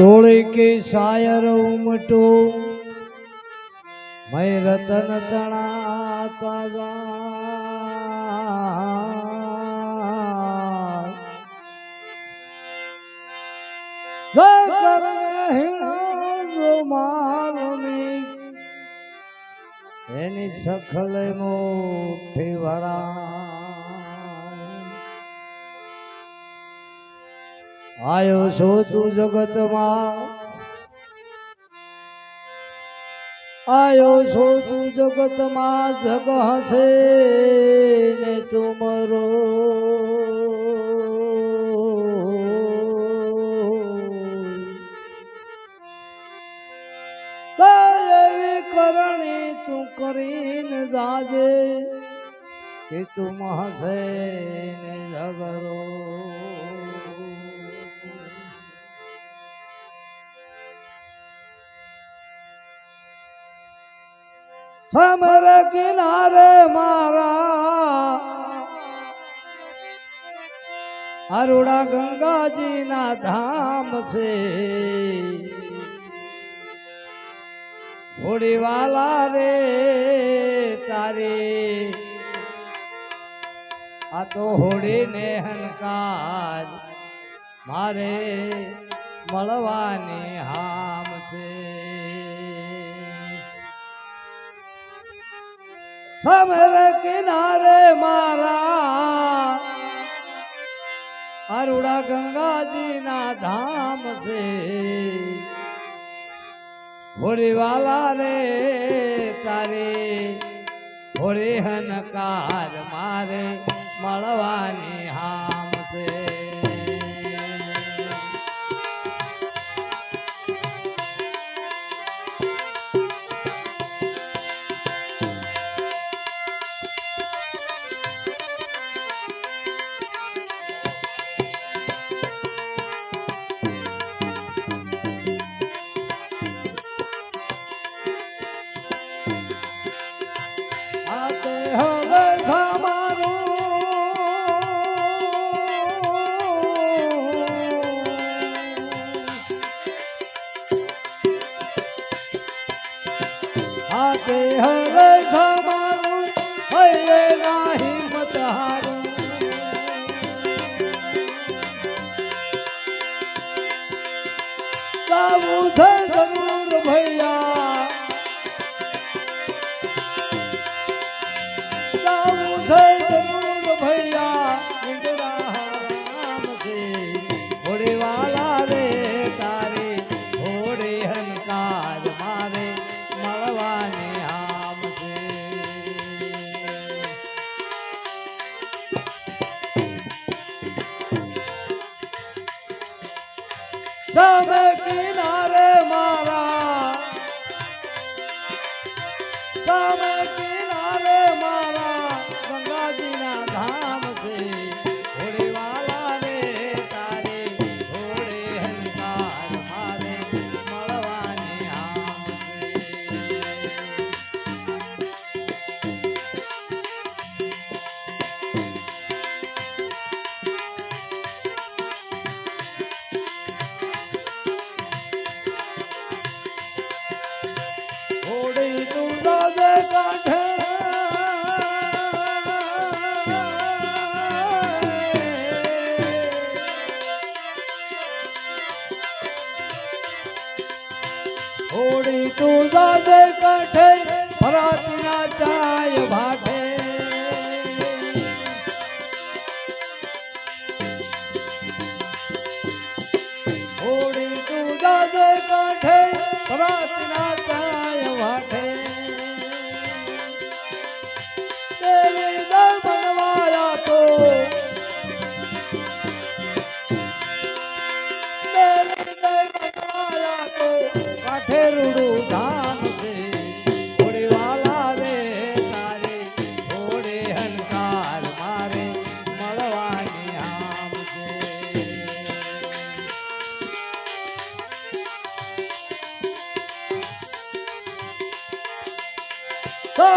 તોળી કે શાયર ઉમટો મય રતન એની સખલ મોઠી વરા આયો છો તું જગતમાં? આયો છો તું જગતમાં? જગ હશે ને તુમરો. કરણી તું કરીને જાજે કે તું હશે ને જગરો સમર કિનારે મારા અરુણા ગંગાજી ના ધામ છે. હોડીવાલા રે તારે. આ તો હોડીને હનકાર મારે મળવાની હામ સમર કિનારે મારા અરુડા ગંગાજી ના ધામ છે. હોળીવાલા રે તારે હોળી હનકાર મારે મળવાની જાવું છે જરૂર ભૈયા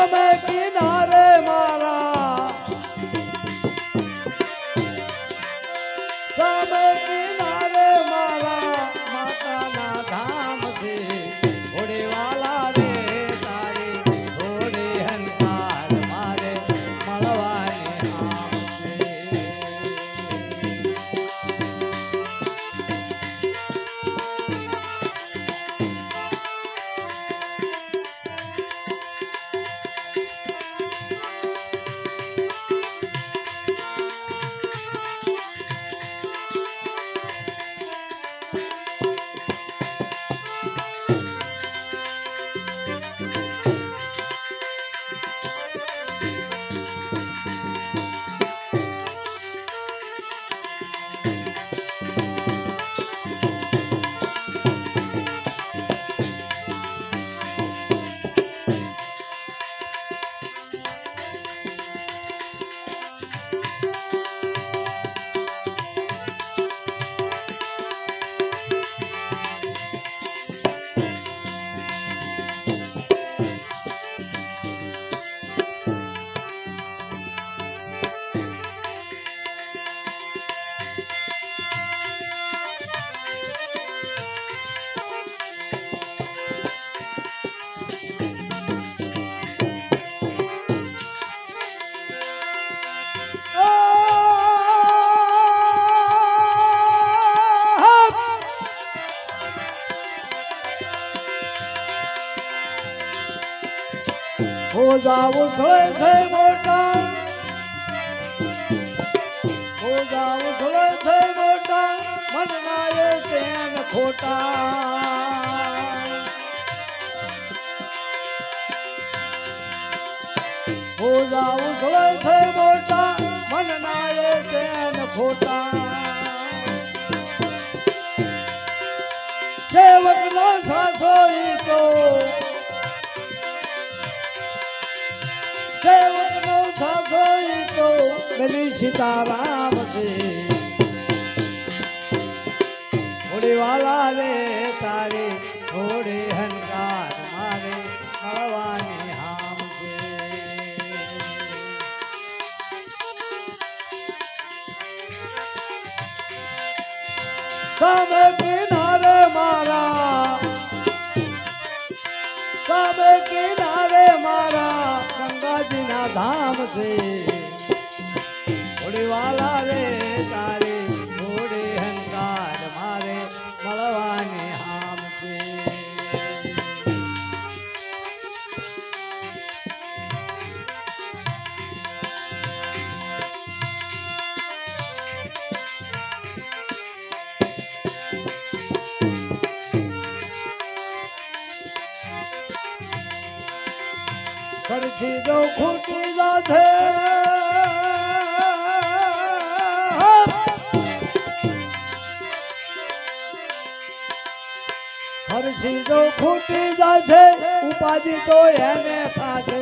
તમે કિનારે ઉછળે છે મોટા. પૂજા ઉછળે છે મોટા મનના એ ચેન ખોટા. પૂજા ઉછળે છે મોટા મનના એ ચેન ખોટા. સેવકનો સાસો બલી સીતારામ છે વાલા રે તારે ઘોડે હંકાર મારે મળવાની હામ છે સામે કિનારે મારા સામે કિનારે મારા ગંગાજીના ધામ છે વાલા રે દો ખૂટી જશે ઉપાધિ તો એને થાશે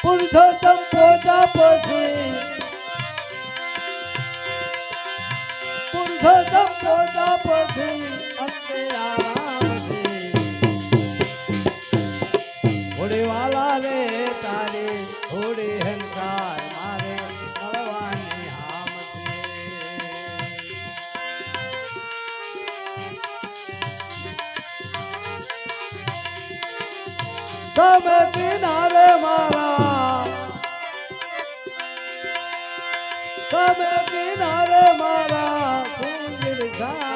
પુરુષોત્તમ પોતા પછી પુરુષોત્તમ પોતા તમે કિનારે મારા. તમે કિનારે મારા. સુંદર શામ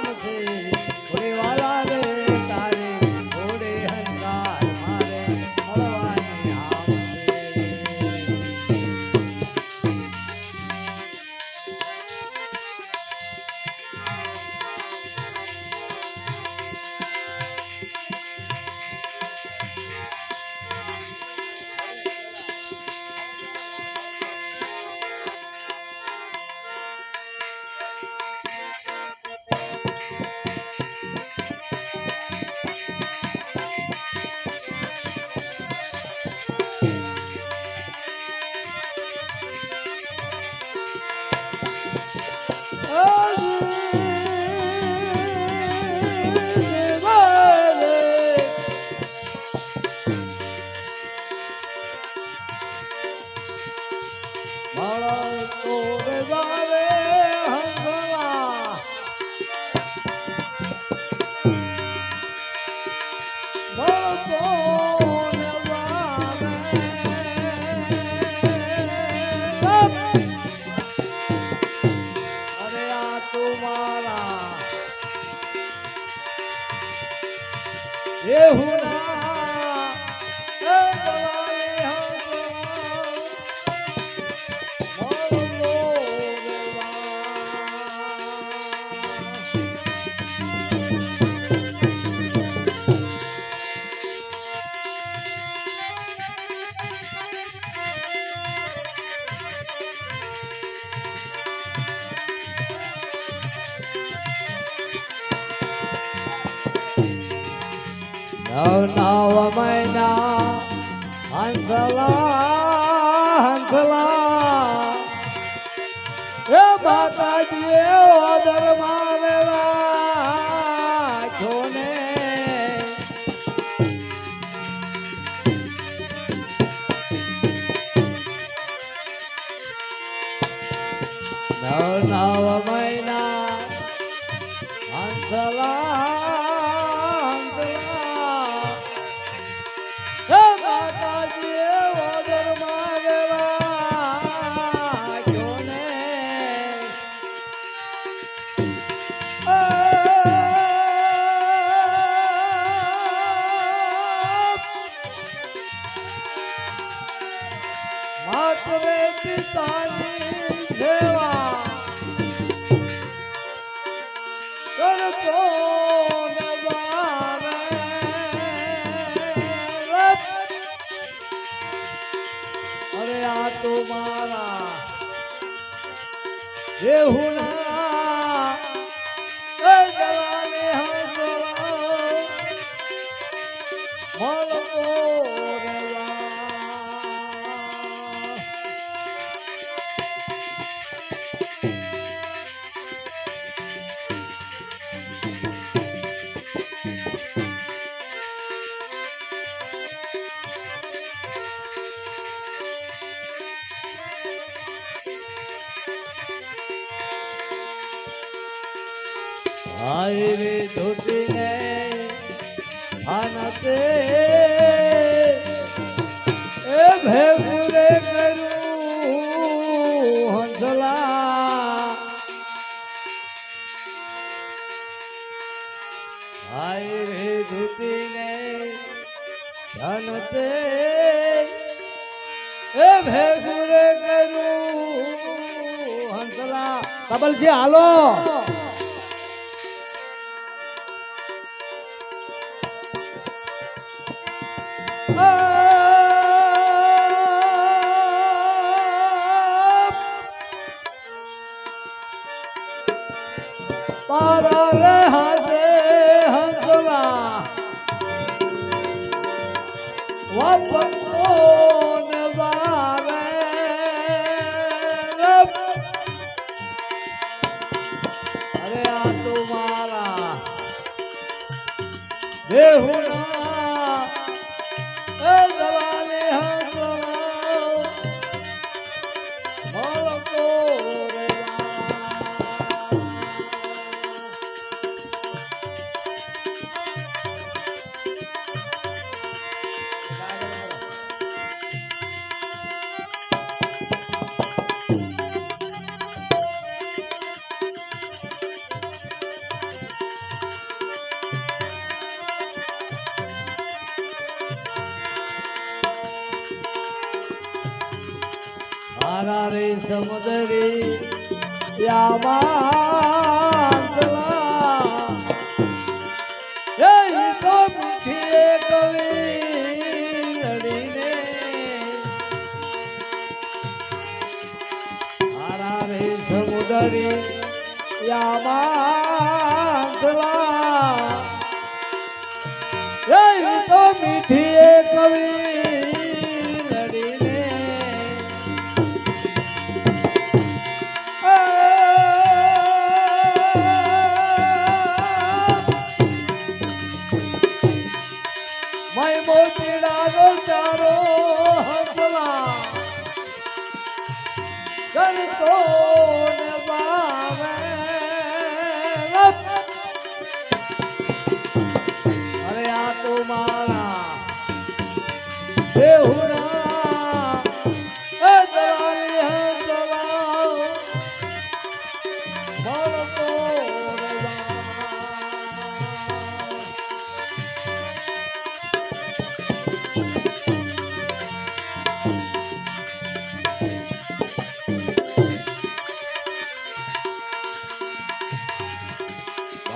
હંસલા હંસલા એ માતાજી એવો દરબાર રાખ્યો ને નવ નવ મહિના હંસલા તો મારા. જે હું એ ભેગું રે કર્યું હંસલા. હાય રે ધૂતીને ધનતે. એ ભેગું રે કર્યું હંસલા. કબલજી What? તારા રે સમુદરે યામા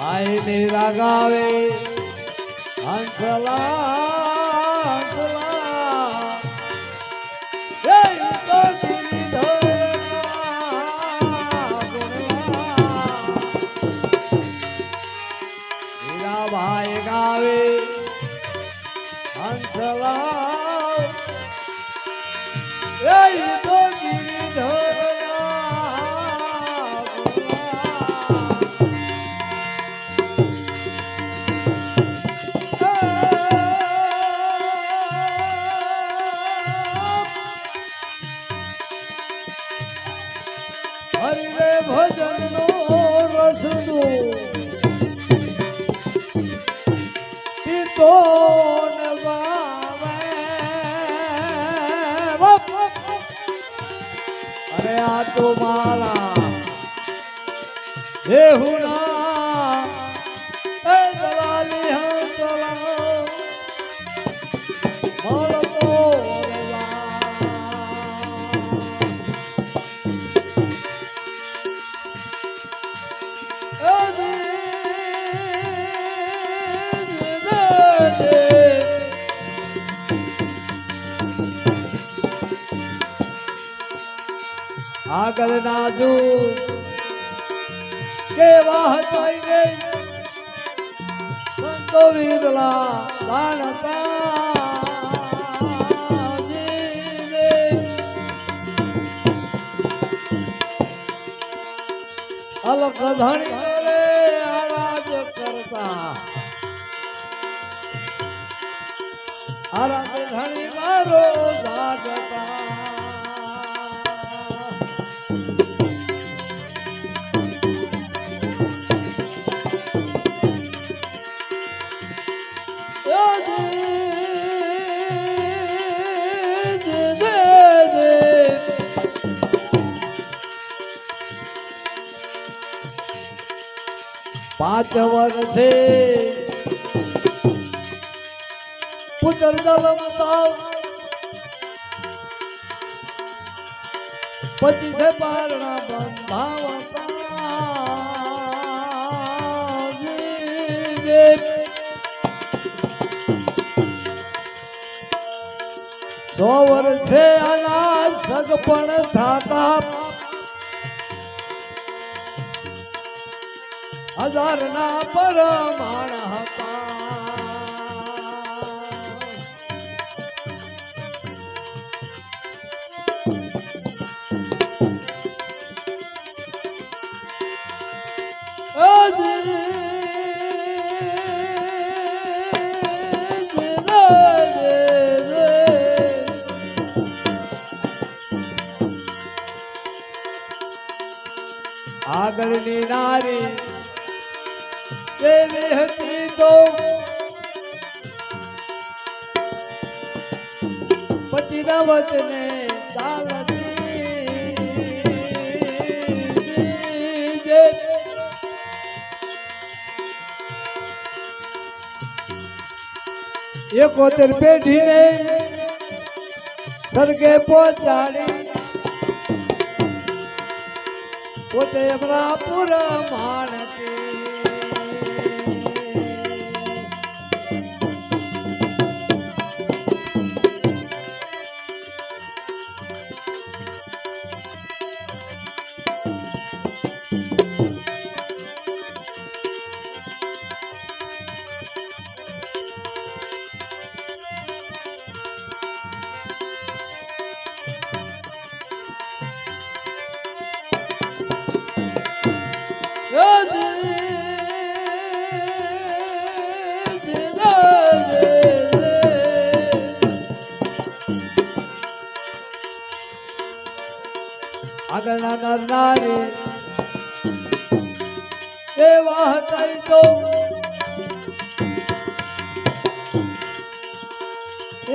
આઈ મેરા ગાવે હંસલા ભજનનો રસ દો પીતો અરે આ તો માળા હે આગળ નાજુ કેવા હતા રે સંતો વીરલા દાણતા અલક ધણી કરે આરાજ કરતા. આરાજ ધણી મારો જાગતા. પાંચ વર્ષે પુત્ર જલમતા પછી છે બારણા બંધાવતા સો વર્ષે આના સગપણ થાતા. હજાર ના પરમાણ હતા. આગળની નારી. કેવી હતી તો પતિના વચને ચાલતી. જે એકોતેર પેઢીને સરગે પહોંચાડી. પોતે એમના પૂરા માણતી. નરનારી એવા ઈ તો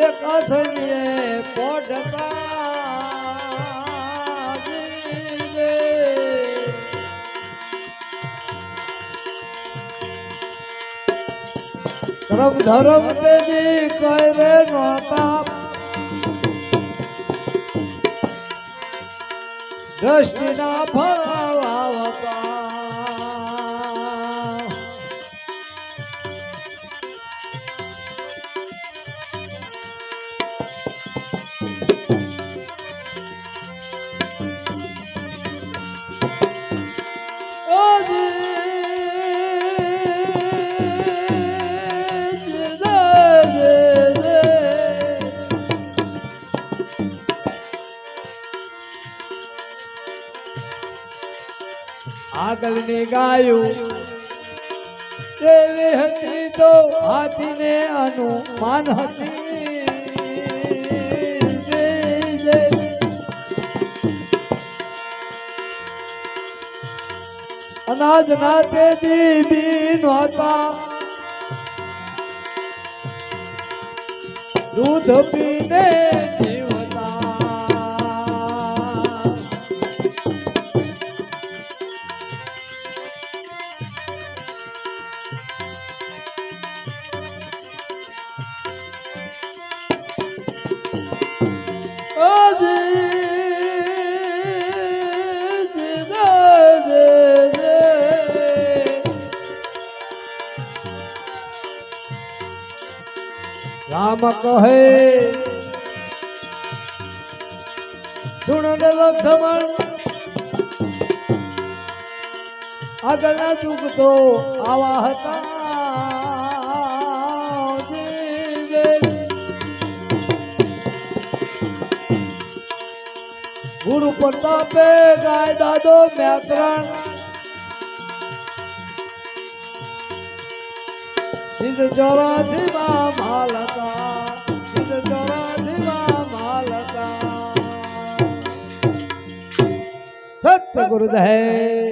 એક હાથનીએ પોઢતા. ધરમ ધરમ તેજી કરે નોતા દ્રષ્ટિના ફળ વાવતા ને ગાયું દેવી હતી તો હાથીને અનુમાન હતી. અનાજ ના તેજી બી નહોતા દૂધ પીને રામ કહે સુણડલો છમણ આગળના ચૂક તો આવા હતા. ગુરુ પ્રતાપે ગાય દાદો મેં મેત્રણ સિદ્ધ ચોરાસી માં માલ હતા સિદ્ધ ચોરાસી માં માલ હતા સત્ય ગુરુદેવ